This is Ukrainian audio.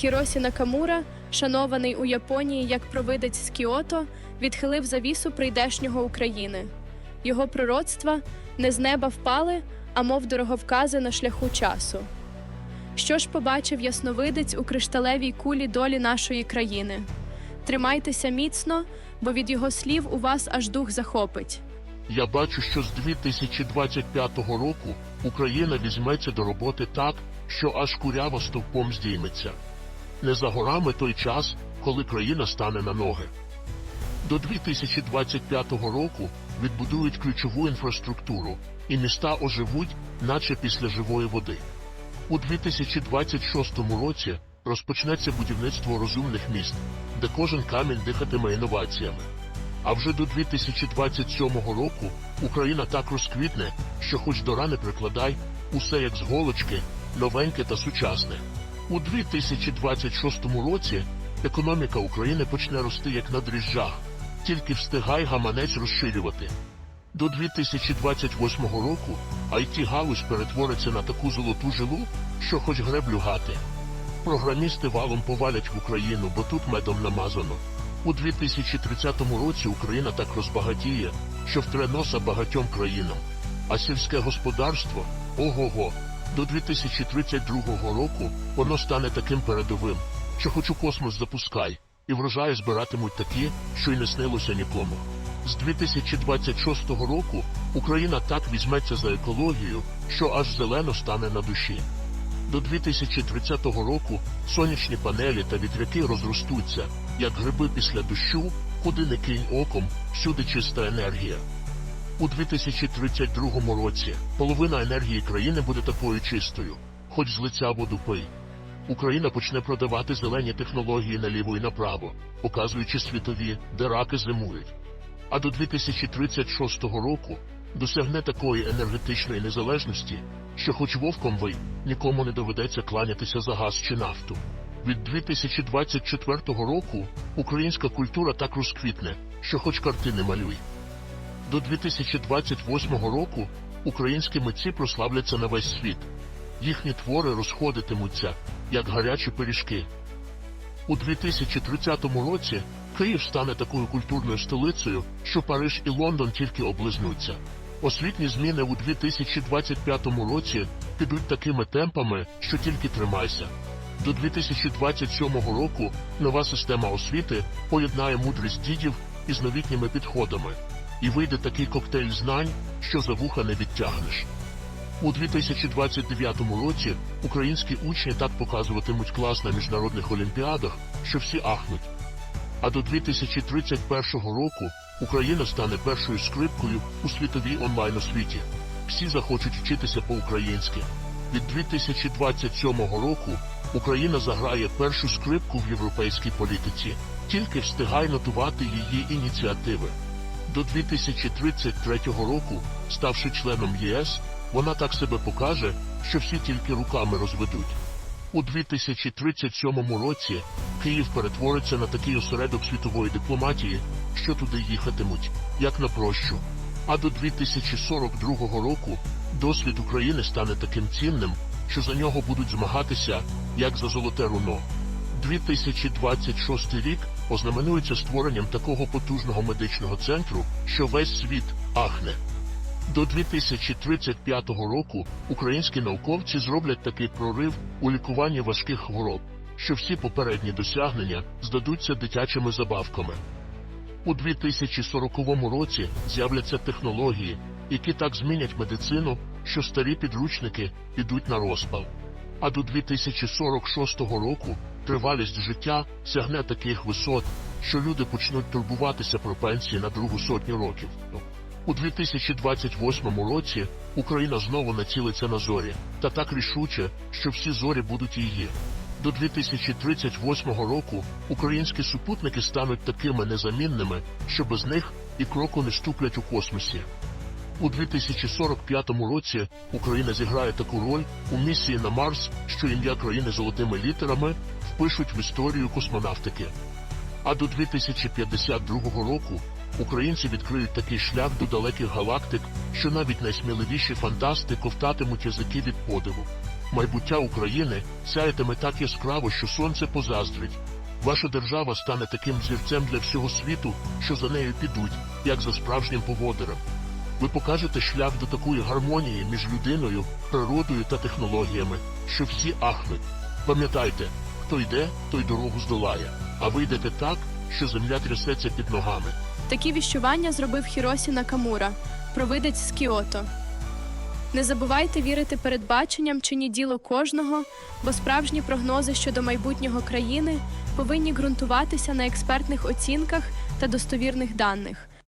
Хіросі Накамура, шанований у Японії як провидець з Кіото, відхилив завісу прийдешнього України. Його пророцтва не з неба впали, а мов дороговкази на шляху часу. Що ж побачив ясновидець у кришталевій кулі долі нашої країни? Тримайтеся міцно, бо від його слів у вас аж дух захопить. Я бачу, що з 2025 року Україна візьметься до роботи так, що аж курява стовпом здійметься. Не за горами той час, коли країна стане на ноги. До 2025 року відбудують ключову інфраструктуру, і міста оживуть, наче після живої води. У 2026 році розпочнеться будівництво розумних міст, де кожен камінь дихатиме інноваціями. А вже до 2027 року Україна так розквітне, що хоч до рани прикладай, усе як з голочки, новеньке та сучасне. У 2026 році економіка України почне рости як на дріжджах, тільки встигай гаманець розширювати. До 2028 року IT-галузь перетвориться на таку золоту жилу, що хоч греблю гати. Програмісти валом повалять в Україну, бо тут медом намазано. У 2030 році Україна так розбагатіє, що втре носа багатьом країнам. А сільське господарство ого-го. До 2032 року воно стане таким передовим, що хоч у космос запускай, і врожаї збиратимуть такі, що й не снилося нікому. З 2026 року Україна так візьметься за екологію, що аж зелено стане на душі. До 2030 року сонячні панелі та вітряки розростуться, як гриби після дощу, куди не кинь оком, всюди чиста енергія. У 2032 році половина енергії країни буде такою чистою, хоч з лиця воду пий. Україна почне продавати зелені технології наліво і направо, показуючи світові, де раки зимують. А до 2036 року досягне такої енергетичної незалежності, що хоч вовком ви, нікому не доведеться кланятися за газ чи нафту. Від 2024 року українська культура так розквітне, що хоч картини малюй. До 2028 року українські митці прославляться на весь світ. Їхні твори розходитимуться, як гарячі пиріжки. У 2030 році Київ стане такою культурною столицею, що Париж і Лондон тільки облизнуться. Освітні зміни у 2025 році підуть такими темпами, що тільки тримайся. До 2027 року нова система освіти поєднає мудрість дідів із новітніми підходами, і вийде такий коктейль знань, що за вуха не відтягнеш. У 2029 році українські учні так показуватимуть клас на міжнародних олімпіадах, що всі ахнуть. А до 2031 року Україна стане першою скрипкою у світовій онлайн-освіті. Всі захочуть вчитися по-українськи. Від 2027 року Україна заграє першу скрипку в європейській політиці. Тільки встигай нотувати її ініціативи. До 2033 року, ставши членом ЄС, вона так себе покаже, що всі тільки руками розведуть. У 2037 році Київ перетвориться на такий осередок світової дипломатії, що туди їхатимуть, як на прощу. А до 2042 року досвід України стане таким цінним, що за нього будуть змагатися, як за золоте руно. 2026 рік ознаменується створенням такого потужного медичного центру, що весь світ ахне. До 2035 року українські науковці зроблять такий прорив у лікуванні важких хвороб, що всі попередні досягнення здадуться дитячими забавками. У 2040 році з'являться технології, які так змінять медицину, що старі підручники підуть на розпал. А до 2046 року тривалість життя сягне таких висот, що люди почнуть турбуватися про пенсії на другу сотню років. У 2028 році Україна знову націлиться на зорі, та так рішуче, що всі зорі будуть її. До 2038 року українські супутники стануть такими незамінними, що без них і кроку не ступлять у космосі. У 2045 році Україна зіграє таку роль у місії на Марс, що ім'я країни золотими літерами впишуть в історію космонавтики. А до 2052 року українці відкриють такий шлях до далеких галактик, що навіть найсміливіші фантасти ковтатимуть язики від подиву. Майбуття України сяятиме так яскраво, що сонце позаздрить. Ваша держава стане таким зірцем для всього світу, що за нею підуть, як за справжнім поводирем. Ви покажете шлях до такої гармонії між людиною, природою та технологіями, що всі ахнуть. Пам'ятайте, хто йде, той дорогу здолає, а ви йдете так, що земля трясеться під ногами. Такі віщування зробив Хіросі Накамура, провидець з Кіото. Не забувайте вірити передбаченням чи ні діло кожного, бо справжні прогнози щодо майбутнього країни повинні ґрунтуватися на експертних оцінках та достовірних даних.